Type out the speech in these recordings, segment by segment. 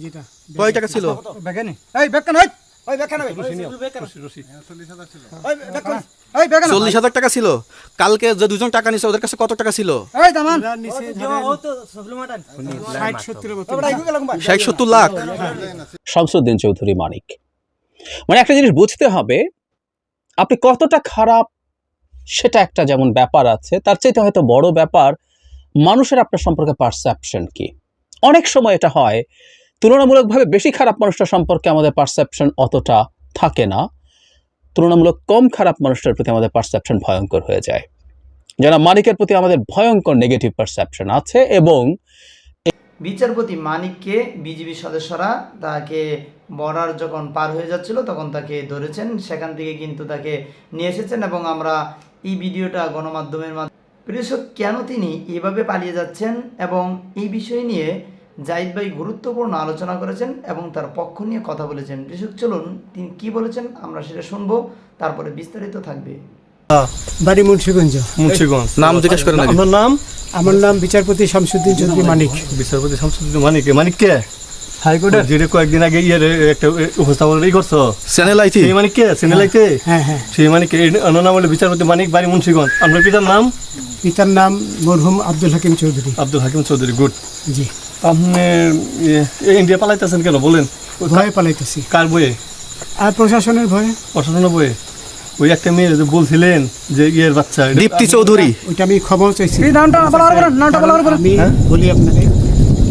যেটা কয় টাকা ছিল? বেগানি এই ওই ওই ওই টাকা কালকে যে দুজন টাকা নিছে ওদের কাছে কত টাকা ছিল? এই দামান। লাখ শামসুদ্দিন চৌধুরী মানিক। মানে একটা জিনিস বুঝতে হবে আপনি কতটা খারাপ সেটা একটা যেমন ব্যাপার আছে তার চাইতে হয়তো বড় ব্যাপার মানুষের আপনার সম্পর্কে পারসেপশন কি? অনেক সময় এটা হয় তুলনামূলকভাবে বেশি খারাপ মানুষটা সম্পর্কে আমাদের পারসেপশন অতটা থাকে না। তুলনামূলক কম খারাপ মানুষটার প্রতি আমাদের পারসেপশন ভয়ঙ্কর হয়ে যায়। যারা মানিকের প্রতি আমাদের ভয়ঙ্কর নেগেটিভ পারসেপশন আছে এবং বিচারপতি মানিককে বিজিবি সদস্যরা তাকে বর্ডার যখন পার হয়ে যাচ্ছিল তখন তাকে ধরেছেন। সেখান থেকে কিন্তু তাকে নিয়ে এসেছেন এবং আমরা এই ভিডিওটা গণমাধ্যমের মাধ্যমে প্রিয়সক কেন তিনি এভাবে পালিয়ে যাচ্ছেন এবং এই বিষয় নিয়ে জাহিদ ভাই গুরুত্বপূর্ণ আলোচনা করেছেন এবং তার পক্ষ নিয়ে কথা বলেছেন। প্রিয়সক চলুন তিনি কি বলেছেন আমরা সেটা শুনব তারপরে বিস্তারিত থাকবে। বাড়ি মুন্সিগঞ্জ। মুন্সিগঞ্জ। নাম জিজ্ঞেস করেন। আপনার নাম আমার নাম বিচারপতি শামসুদ্দিন চৌধুরী মানিক। বিচারপতি শামসুদ্দিন মানিক। মানিক কে? হাইকোর্টের? যেটা কয়েকদিন আগে ইয়ে একটা উপস্থাপন ই করছ। চ্যানেল আইতি সেই মানিক কে? সিনেলাইতে হ্যাঁ হ্যাঁ সেই মানিক এর নাম হলো বিচারপতি মানিক বাড়ি মুন্সিগঞ্জ। আপনার পিতার নাম? পিতার নাম মরহুম আব্দুল হাকিম চৌধুরী। আব্দুল হাকিম চৌধুরী গুড। জি। আপনি ইন্ডিয়া পালাইতেছেন কেন? বলেন। ভয়ে পালাইতেছি। কার বইয়ে আর প্রশাসনের ভয়ে? প্রশাসনের বইয়ে ওই একটা মেয়ে যে বলছিলেন যে ইয়ের বাচ্চা দীপ্তি চৌধুরী। ওইটা আমি খবর চাইছি। নামটা বলার নামটা বলার আমি বলি আপনাকে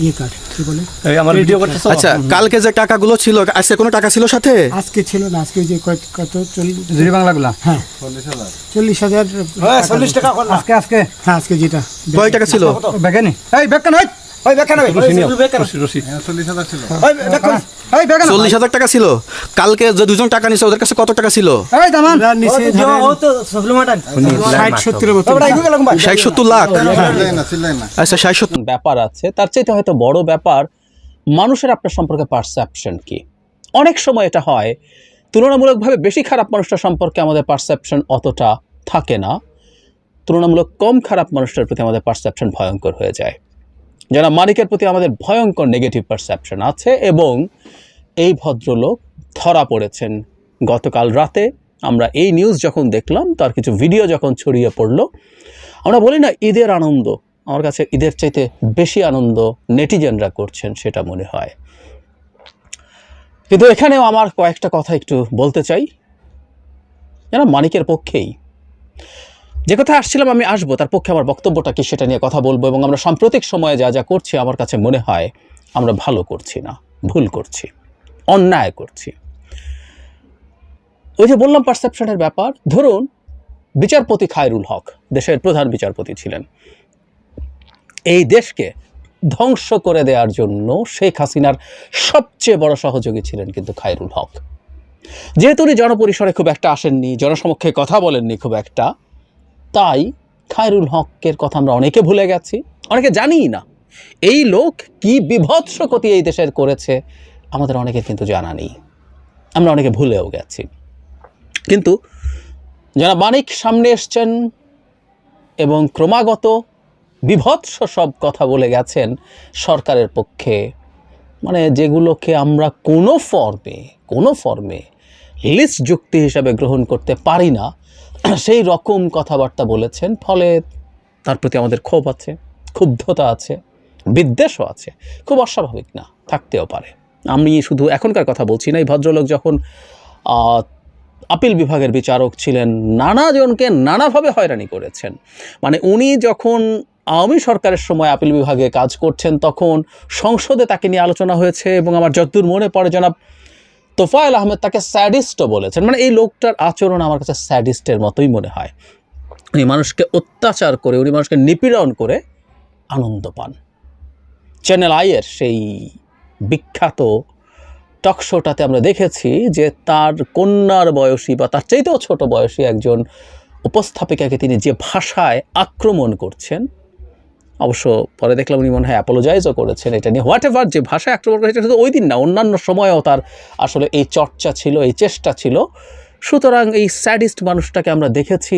ই কার্ড কি বলে? আমার ভিডিও করতেছো? আচ্ছা কালকে যে টাকাগুলো ছিল আজকে কোনো টাকা ছিল সাথে? আজকে ছিল না আজকে যে কত চল্লিশ বাংলাগুলো বাংলাগুলা হ্যাঁ। চল্লিশ হাজার। চল্লিশ টাকা আজকে আজকে। হ্যাঁ আজকে যেটা। কয় টাকা ছিল? বেগানি এই বেকান ওই! ওই বেকান ওই রশি নিও, রশি, রশি। ওই বেকান ওই বেকান চল্লিশ হাজার টাকা ছিল। কালকে যে দুজন টাকা নিছে ওদের কাছে কত টাকা ছিল? এই দামান। আমরা নিচে ষাট সত্তর বছর ওটা ইকু গেলাম ভাই ষাট সত্তর লাখ? আচ্ছা ষাট সত্তর। ব্যাপার আছে তার চাইতে হয়তো বড় ব্যাপার মানুষের আপনার সম্পর্কে পারসেপশন কি? অনেক সময় এটা হয় তুলনামূলকভাবে বেশি খারাপ মানুষটা সম্পর্কে আমাদের পারসেপশন অতটা থাকে না তুলনামূলক কম খারাপ মানুষটার প্রতি আমাদের পারসেপশন ভয়ঙ্কর হয়ে যায়। যারা মানিকের প্রতি আমাদের ভয়ঙ্কর নেগেটিভ পারসেপশন আছে এবং এই ভদ্রলোক ধরা পড়েছেন। গতকাল রাতে আমরা এই নিউজ যখন দেখলাম, তার কিছু ভিডিও যখন ছড়িয়ে পড়ল, আমরা বলি না ঈদের আনন্দ, আমার কাছে ঈদের চাইতে বেশি আনন্দ নেটিজেনরা করছেন সেটা মনে হয়। কিন্তু এখানেও আমার কয়েকটা কথা একটু বলতে চাই। যেন মানিকের পক্ষেই যে কথা আসছিলাম, আমি আসব। তার পক্ষে আমার বক্তব্যটা কি সেটা নিয়ে কথা বলব এবং আমরা সাম্প্রতিক সময়ে যা যা করছি, আমার কাছে মনে হয় আমরা ভালো করছি না, ভুল করছি, অন্যায় করছি। ওই যে বললাম পারসেপশনের ব্যাপার, ধরুন বিচারপতি খায়রুল হক, দেশের প্রধান বিচারপতি ছিলেন। এই দেশকে ধ্বংস করে দেওয়ার জন্য শেখ হাসিনার সবচেয়ে বড় সহযোগী ছিলেন কিন্তু খায়রুল হক। যেহেতু উনি জনপরিসরে খুব একটা আসেননি, জনসমক্ষে কথা বলেননি খুব একটা তাই খায়রুল হকের কথা আমরা অনেকে ভুলে গেছি, অনেকে জানিই না। এই লোক কি বিভৎস ক্ষতি এই দেশের করেছে, আমাদের অনেকে কিন্তু জানা নেই। আমরা অনেকে ভুলেও গেছি। কিন্তু যারা মানিক সামনে এসছেন এবং ক্রমাগত বিভৎস সব কথা বলে গেছেন সরকারের পক্ষে মানে যেগুলোকে আমরা কোনো ফর্মে কোনো ফর্মে লিস্ট যুক্তি হিসাবে গ্রহণ করতে পারি না সেই রকম কথাবার্তা বলেছেন, ফলে তার প্রতি আমাদের ক্ষোভ আছে, ক্ষুব্ধতা আছে, বিদ্বেষও আছে, খুব অস্বাভাবিক না, থাকতেও পারে। আমি শুধু এখনকার কথা বলছি না, এই ভদ্রলোক যখন আপিল বিভাগের বিচারক ছিলেন, নানাজনকে নানাভাবে হয়রানি করেছেন। মানে উনি যখন আওয়ামী সরকারের সময় আপিল বিভাগে কাজ করছেন, তখন সংসদে তাকে নিয়ে আলোচনা হয়েছে এবং আমার যতদূর মনে পড়ে জনাব তোফায়েল আহমেদ তাকে স্যাডিস্টও বলেছেন। মানে এই লোকটার আচরণ আমার কাছে স্যাডিস্টের মতোই মনে হয়। উনি মানুষকে অত্যাচার করে, উনি মানুষকে নিপীড়ন করে আনন্দ পান। চ্যানেল আইয়ের সেই বিখ্যাত টক শোটাতে আমরা দেখেছি যে তার কন্যার বয়সী বা তার চাইতেও ছোট বয়সী একজন উপস্থাপিকাকে তিনি যে ভাষায় আক্রমণ করছেন অবশ্য পরে দেখলাম উনি মনে হয় অ্যাপোলোজাইজও করেছেন এটা নিয়ে। হোয়াট এভার যে ভাষায় আক্রমণ করেছে শুধু ওই দিন না, অন্যান্য সময়েও তার আসলে এই চর্চা ছিল, এই চেষ্টা ছিল। সুতরাং এই স্যাডিস্ট মানুষটাকে আমরা দেখেছি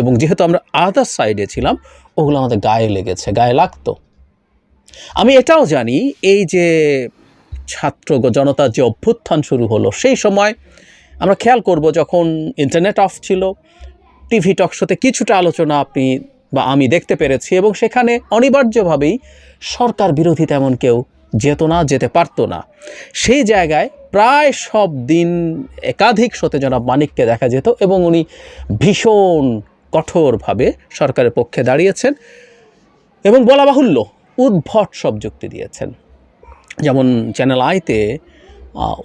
এবং যেহেতু আমরা আদার সাইডে ছিলাম, ওগুলো আমাদের গায়ে লেগেছে, গায়ে লাগতো। আমি এটাও জানি, এই যে ছাত্র জনতার যে অভ্যুত্থান শুরু হলো, সেই সময় আমরা খেয়াল করব যখন ইন্টারনেট অফ ছিল টিভি টক শোতে কিছুটা আলোচনা আপনি বা আমি দেখতে পেরেছি এবং সেখানে অনিবার্যভাবেই সরকার বিরোধী তেমন কেউ যেত না, যেতে পারতো না। সেই জায়গায় প্রায় সব দিন একাধিক শোতে জনাব মানিককে দেখা যেত এবং উনি ভীষণ কঠোরভাবে সরকারের পক্ষে দাঁড়িয়েছেন এবং বলা বাহুল্য উদ্ভট সব যুক্তি দিয়েছেন। যেমন চ্যানেল আইতে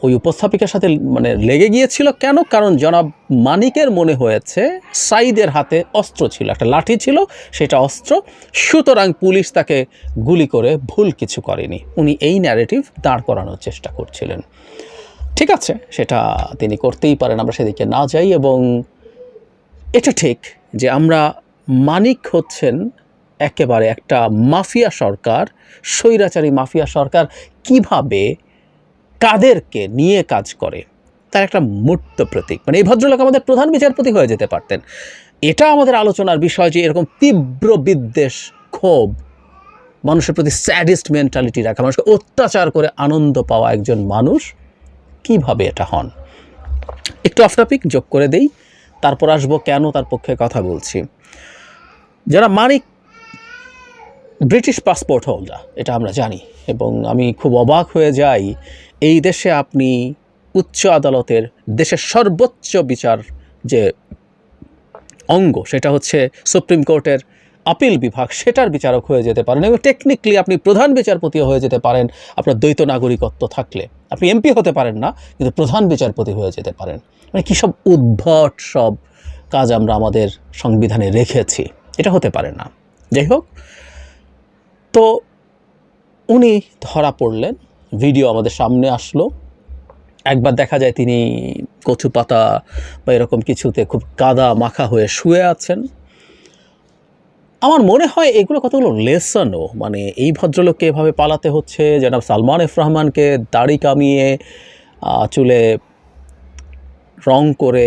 ওই উপস্থাপিকার সাথে মানে লেগে গিয়েছিল কেন? কারণ জনাব মানিকের মনে হয়েছে সাইদের হাতে অস্ত্র ছিল, একটা লাঠি ছিল, সেটা অস্ত্র। সুতরাং পুলিশ তাকে গুলি করে ভুল কিছু করেনি। উনি এই ন্যারেটিভ দাঁড় করানোর চেষ্টা করছিলেন। ঠিক আছে, সেটা তিনি করতেই পারেন, আমরা সেদিকে না যাই এবং এটা ঠিক যে আমরা মানিক হচ্ছেন একেবারে একটা মাফিয়া সরকার, স্বৈরাচারী মাফিয়া সরকার। কীভাবে কাদেরকে নিয়ে কাজ করে। তার একটা মূর্ত প্রতীক। মানে এই ভদ্রলোক আমাদের প্রধান বিচারপতি হয়ে যেতে পারতেন। এটা আমাদের আলোচনার বিষয় যে এরকম তীব্র বিদ্বেষ, ক্ষোভ, মানুষের প্রতি স্যাডিস্ট মেন্টালিটি রাখা, মানুষকে অত্যাচার করে আনন্দ পাওয়া একজন মানুষ, কীভাবে এটা হন? একটু অফ টপিক যোগ করে দেই। তারপর আসব কেন তার পক্ষে কথা বলছি। যারা মানিক ব্রিটিশ পাসপোর্ট হোল্ডার এটা আমরা জানি, এবং আমি খুব অবাক হয়ে যাই, এই দেশে আপনি উচ্চ আদালতের দেশের সর্বোচ্চ বিচার যে অঙ্গ, সেটা হচ্ছে সুপ্রিম কোর্টের আপিল বিভাগ, সেটার বিচারক হয়ে যেতে পারেন, এবং টেকনিক্যালি আপনি প্রধান বিচারপতিও হয়ে যেতে পারেন, আপনার দ্বৈত নাগরিকত্ব থাকলে। আপনি এমপি হতে পারেন না, কিন্তু প্রধান বিচারপতি হয়ে যেতে পারেন। মানে কী সব উদ্ভট সব কাজ আমরা আমাদের সংবিধানে রেখেছি, এটা হতে পারে না। যাই হোক তো উনি ধরা পড়লেন। ভিডিও আমাদের সামনে আসলো। একবার দেখা যায় তিনি কচু পাতা বা এরকম কিছুতে খুব কাদা মাখা হয়ে শুয়ে আছেন। আমার মনে হয় এগুলো কতগুলো লেসনও মানে এই ভদ্রলোককে এভাবে পালাতে হচ্ছে যেন সালমান এফ রহমানকে দাড়ি কামিয়ে চুলে রং করে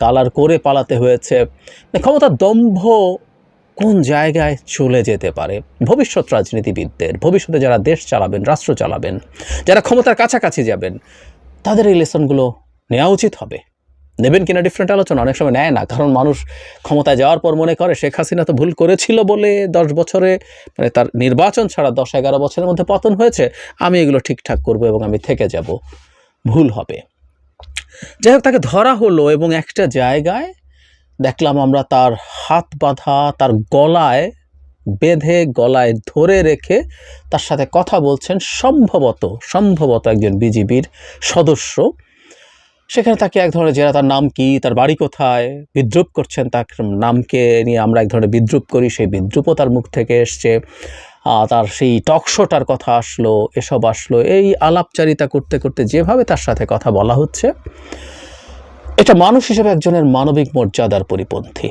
কালার করে পালাতে হয়েছে। মানে ক্ষমতার দম্ভ কোন জায়গায় চলে যেতে পারে? ভবিষ্যৎ রাজনীতিবিদদের, ভবিষ্যতে যারা দেশ চালাবেন, রাষ্ট্র চালাবেন, যারা ক্ষমতার কাছাকাছি যাবেন, তাদের এই লেসনগুলো নেওয়া উচিত হবে। নেবেন কিনা ডিফারেন্ট আলোচনা, অনেক সময় নেয় না, কারণ মানুষ ক্ষমতায় যাওয়ার পর মনে করে, শেখ হাসিনা তো ভুল করেছিল বলে দশ বছরে মানে তার নির্বাচন ছাড়া দশ এগারো বছরের মধ্যে পতন হয়েছে, আমি এগুলো ঠিকঠাক করব এবং আমি থেকে যাব। ভুল হবে। যাই হোক, তাকে ধরা হলো এবং একটা জায়গায় দেখলাম আমরা তার হাত বাঁধা, তার গলায় বেঁধে, গলায় ধরে রেখে তার সাথে কথা বলছেন সম্ভবত সম্ভবত একজন বিজিবির সদস্য। সেখানে তাকে এক ধরনের জেরা, তার নাম কি, তার বাড়ি কোথায়, বিদ্রুপ করছেন তার নামকে নিয়ে আমরা এক ধরনের বিদ্রুপ করি, সেই বিদ্রুপও তার মুখ থেকে এসছে। তার সেই টকশোটার কথা আসলো, এসব আসলো, এই আলাপচারিতা করতে করতে যেভাবে তার সাথে কথা বলা হচ্ছে এটা মানুষ হিসেবে একজনের মানবিক মর্যাদার পরিপন্থী।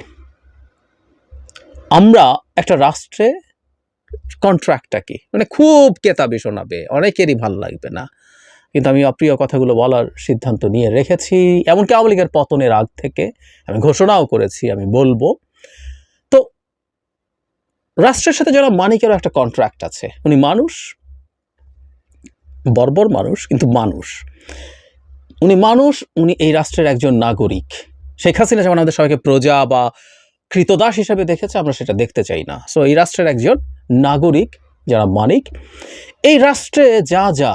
আমরা একটা রাষ্ট্রে কন্ট্রাক্টটা কি? মানে খুব কেতাবি শোনাবে, অনেকেরই ভালো লাগবে না। কিন্তু আমি অপ্রিয় কথাগুলো বলার সিদ্ধান্ত নিয়ে রেখেছি, এমনকি আওয়ামী লীগের পতনের আগ থেকে আমি ঘোষণাও করেছি, আমি বলব। তো রাষ্ট্রের সাথে যারা মানিকেরও একটা কন্ট্রাক্ট আছে। উনি মানুষ, বর্বর মানুষ, কিন্তু মানুষ। উনি মানুষ, উনি এই রাষ্ট্রের একজন নাগরিক। শেখ হাসিনা যেমন আমাদের সবাইকে প্রজা বা কৃতদাস হিসেবে দেখেছে, আমরা সেটা দেখতে চাই না। সো এই রাষ্ট্রের একজন নাগরিক, যারা মানিক, এই রাষ্ট্রে যা যা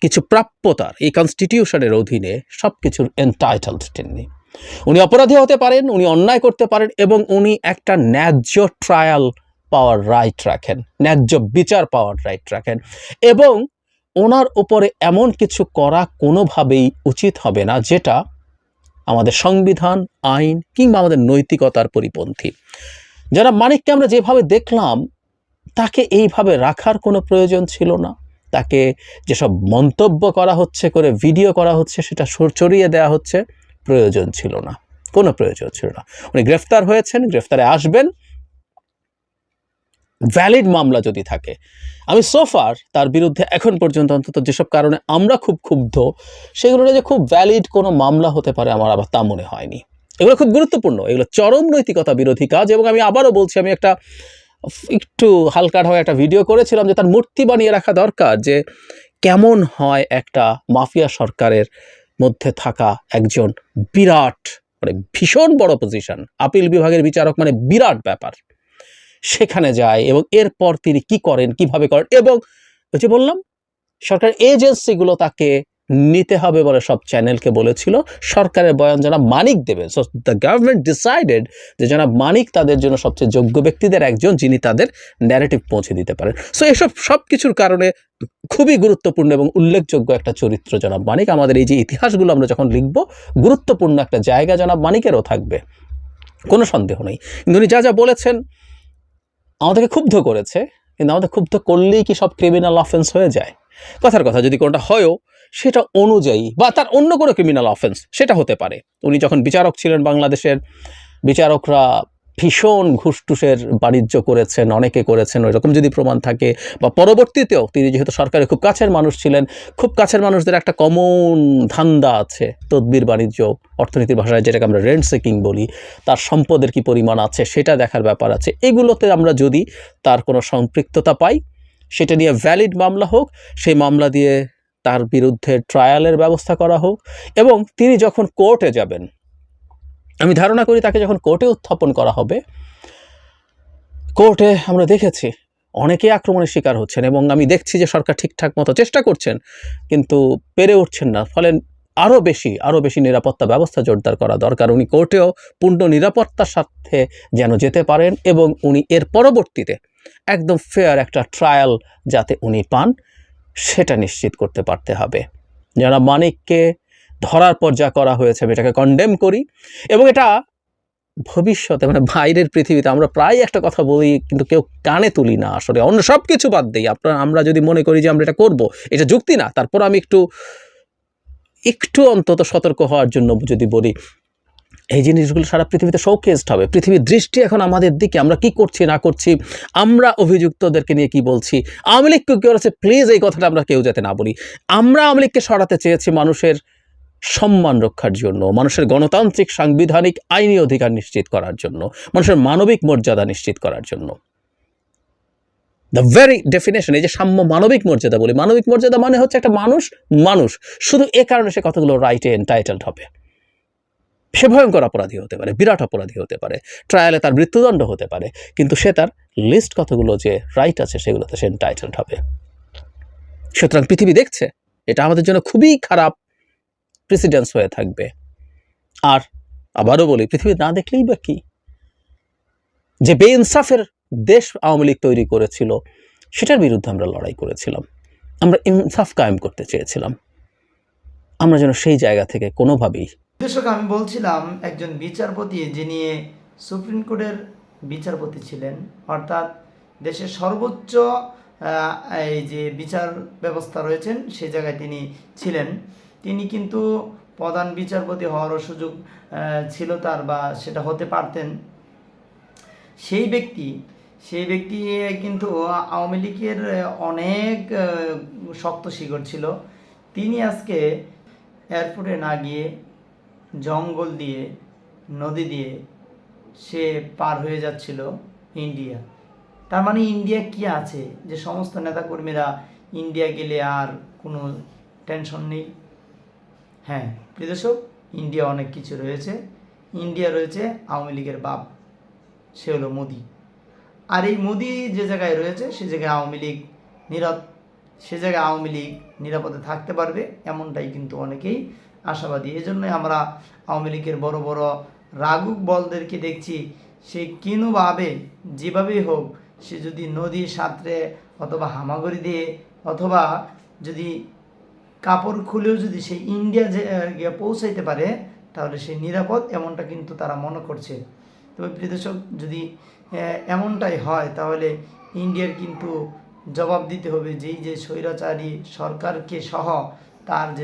কিছু প্রাপ্যতার, এই কনস্টিটিউশনের অধীনে সব কিছুর এন্টাইটেলড তিনি। উনি অপরাধী হতে পারেন, উনি অন্যায় করতে পারেন, এবং উনি একটা ন্যায্য ট্রায়াল পাওয়ার রাইট রাখেন, ন্যায্য বিচার পাওয়ার রাইট রাখেন, এবং ওনার উপরে এমন কিছু করা কোনোভাবেই উচিত হবে না, যেটা আমাদের সংবিধান, আইন কিংবা আমাদের নৈতিকতার পরিপন্থী। যারা মানিককে আমরা যেভাবে দেখলাম, তাকে এইভাবে রাখার কোনো প্রয়োজন ছিল না। তাকে যেসব মন্তব্য করা হচ্ছে, করে ভিডিও করা হচ্ছে, সেটা সর- চড়িয়ে দেওয়া হচ্ছে, প্রয়োজন ছিল না। কোনো প্রয়োজন ছিল না। উনি গ্রেফতার হয়েছেন, গ্রেফতারে আসবেন। ভ্যালিড মামলা যদি থাকে আমি সোফার তার বিরুদ্ধে এখন পর্যন্ত অন্তত যেসব কারণে আমরা খুব ক্ষুব্ধ, সেগুলো যে খুব ভ্যালিড কোনো মামলা হতে পারে আমার আবার তা মনে হয়নি। এগুলো খুব গুরুত্বপূর্ণ, এগুলো চরম নৈতিকতা বিরোধী কাজ এবং আমি আবারও বলছি, আমি একটা একটু হালকাভাবে একটা ভিডিও করেছিলাম যে তার মূর্তি বানিয়ে রাখা দরকার যে কেমন হয় একটা মাফিয়া সরকারের মধ্যে থাকা একজন বিরাট মানে ভীষণ বড় পজিশন আপিল বিভাগের বিচারক মানে বিরাট ব্যাপার। সেখানে যায় এবং এরপর তিনি কি করেন, কীভাবে করেন এবং ওই যে বললাম, সরকার এজেন্সিগুলো তাকে নিতে হবে বলে সব চ্যানেলকে বলেছিল। সরকারের বয়ান জনাব মানিক দেবে সো দ্য গভর্নমেন্ট ডিসাইডেড যে জনাব মানিক তাদের জন্য সবচেয়ে যোগ্য ব্যক্তিদের একজন যিনি তাদের ন্যারেটিভ পৌঁছে দিতে পারেন। সো এসব সব কিছুর কারণে খুবই গুরুত্বপূর্ণ এবং উল্লেখযোগ্য একটা চরিত্র জনাব মানিক। আমাদের এই যে ইতিহাসগুলো আমরা যখন লিখব, গুরুত্বপূর্ণ একটা জায়গা জনাব মানিকেরও থাকবে। কোনো সন্দেহ নেই। কিন্তু উনি যা যা বলেছেন আমাদেরকে ক্ষুব্ধ করেছে, কিন্তু আমাদের ক্ষুব্ধ করলেই কি সব ক্রিমিনাল অফেন্স হয়ে যায়? কথার কথা, যদি কোনটা হয়ও, সেটা অনুযায়ী বা তার অন্য কোনো ক্রিমিনাল অফেন্স সেটা হতে পারে। উনি যখন বিচারক ছিলেন বাংলাদেশের, বিচারকরা ভীষণ ঘুষটুসের বাণিজ্য করেছেন, অনেকে করেছেন, ওইরকম যদি প্রমাণ থাকে, বা পরবর্তীতেও তিনি যেহেতু সরকারের খুব কাছের মানুষ ছিলেন, খুব কাছের মানুষদের একটা কমন ধান্দা আছে তদবির বাণিজ্য, অর্থনীতির ভাষায় যেটাকে আমরা রেন্ট সেকিং বলি, তার সম্পদের কি পরিমাণ আছে, সেটা দেখার ব্যাপার আছে। এগুলোতে আমরা যদি তার কোনো সম্পৃক্ততা পাই, সেটা নিয়ে ভ্যালিড মামলা হোক, সেই মামলা দিয়ে তার বিরুদ্ধে ট্রায়ালের ব্যবস্থা করা হোক, এবং তিনি যখন কোর্টে যাবেন আমি ধারণা করি তাকে যখন কোর্টে উত্থাপন করা হবে, কোর্টে আমরা দেখেছি অনেকেই আক্রমণের শিকার হচ্ছেন এবং আমি দেখছি যে সরকার ঠিকঠাক মতো চেষ্টা করছেন, কিন্তু পেরে উঠছেন না। ফলে আরও বেশি আরও বেশি নিরাপত্তা ব্যবস্থা জোরদার করা দরকার। উনি কোর্টেও পূর্ণ নিরাপত্তার সাথে যেন যেতে পারেন এবং উনি এর পরবর্তীতে একদম ফেয়ার একটা ট্রায়াল যাতে উনি পান, সেটা নিশ্চিত করতে পারতে হবে। যারা মানিককে ধরার পর যা করা হয়েছে আমি এটাকে কন্ডেম করি। এবং এটা ভবিষ্যতে মানে বাইরের পৃথিবীতে আমরা প্রায় একটা কথা বলি, কিন্তু কেউ কানে তুলি না আসলে। অন্য সব কিছু বাদ দিই। আপনার, আমরা যদি মনে করি যে আমরা এটা করব, এটা যুক্তি না। তারপর আমি একটু একটু অন্তত সতর্ক হওয়ার জন্য যদি বলি, এই জিনিসগুলো সারা পৃথিবীতে শোকেসড হবে। পৃথিবীর দৃষ্টি এখন আমাদের দিকে, আমরা কি করছি, না করছি, আমরা অভিযুক্তদেরকে নিয়ে কি বলছি, আওয়ামী লীগ কি করেছে প্লিজ এই কথাটা আমরা কেউ যাতে না বলি। আমরা আওয়ামী লীগকে সরাতে চেয়েছি মানুষের সম্মান রক্ষার জন্য, মানুষের গণতান্ত্রিক, সাংবিধানিক আইনি অধিকার নিশ্চিত করার জন্য, মানুষের মানবিক মর্যাদা নিশ্চিত করার জন্য। দ্য ভেরি ডেফিনেশন এই যে সাম্য মানবিক মর্যাদা বলি, মানবিক মর্যাদা মানে হচ্ছে একটা মানুষ মানুষ, শুধু এ কারণে সে কতগুলো রাইটে এন্টাইটেলড হবে। সে ভয়ঙ্কর অপরাধী হতে পারে, বিরাট অপরাধী হতে পারে ট্রায়ালে তার মৃত্যুদণ্ড হতে পারে, কিন্তু সে তার লিস্ট কতগুলো যে রাইট আছে সেগুলোতে সে এন্টাইটেলড হবে। সুতরাং পৃথিবী দেখছে, এটা আমাদের জন্য খুবই খারাপ প্রেসিডেন্স হয়ে থাকবে। আর আবারও বলি পৃথিবী না দেখলেই বা কি? যে বেইনসাফের দেশ আওয়ামী লীগ তৈরি করেছিল, সেটার বিরুদ্ধে আমরা লড়াই করেছিলাম। আমরা ইনসাফ কায়েম করতে চেয়েছিলাম। আমরা যেন সেই জায়গা থেকে কোনোভাবেই দর্শক আমি বলছিলাম, একজন বিচারপতি, যিনি সুপ্রিম কোর্টের বিচারপতি ছিলেন, অর্থাৎ দেশের সর্বোচ্চ এই যে বিচার ব্যবস্থা রয়েছেন, সেই জায়গায় তিনি ছিলেন। তিনি কিন্তু প্রধান বিচারপতি হওয়ারও সুযোগ ছিল তার বা সেটা হতে পারতেন। সেই ব্যক্তি সেই ব্যক্তি কিন্তু আওয়ামী লীগের অনেক শক্ত শিকড় ছিল। তিনি আজকে এয়ারপোর্টে না গিয়ে জঙ্গল দিয়ে, নদী দিয়ে সে পার হয়ে যাচ্ছিল ইন্ডিয়া। তার মানে ইন্ডিয়া কি আছে? যে সমস্ত নেতাকর্মীরা ইন্ডিয়া গেলে আর কোনো টেনশন নেই। হ্যাঁ প্রিয় দর্শক ইন্ডিয়া অনেক কিছু রয়েছে। ইন্ডিয়া রয়েছে আওয়ামী লীগের বাপ, সে হলো মোদি। আর এই মোদি যে জায়গায় রয়েছে, সে জায়গায় আওয়ামী লীগ নিরাপ, সে জায়গায় আওয়ামী লীগ নিরাপদে থাকতে পারবে, এমনটাই কিন্তু অনেকেই আশাবাদী। এই জন্যই আমরা আওয়ামী লীগের বড় বড় রাগুক বলদেরকে দেখছি, সে কিনুভাবে যেভাবেই হোক, সে যদি নদী সাঁতরে অথবা হামাগুড়ি দিয়ে, অথবা যদি কাপড় খুলেও যদি সে ইন্ডিয়া যে গিয়ে পৌঁছাইতে পারে, তাহলে সে নিরাপদ, এমনটা কিন্তু তারা মনে করছে। তবে প্রিয়দর্শক যদি এমনটাই হয়, তাহলে ইন্ডিয়ার কিন্তু জবাব দিতে হবে যেই যে স্বৈরাচারী সরকারকে সহ তার যে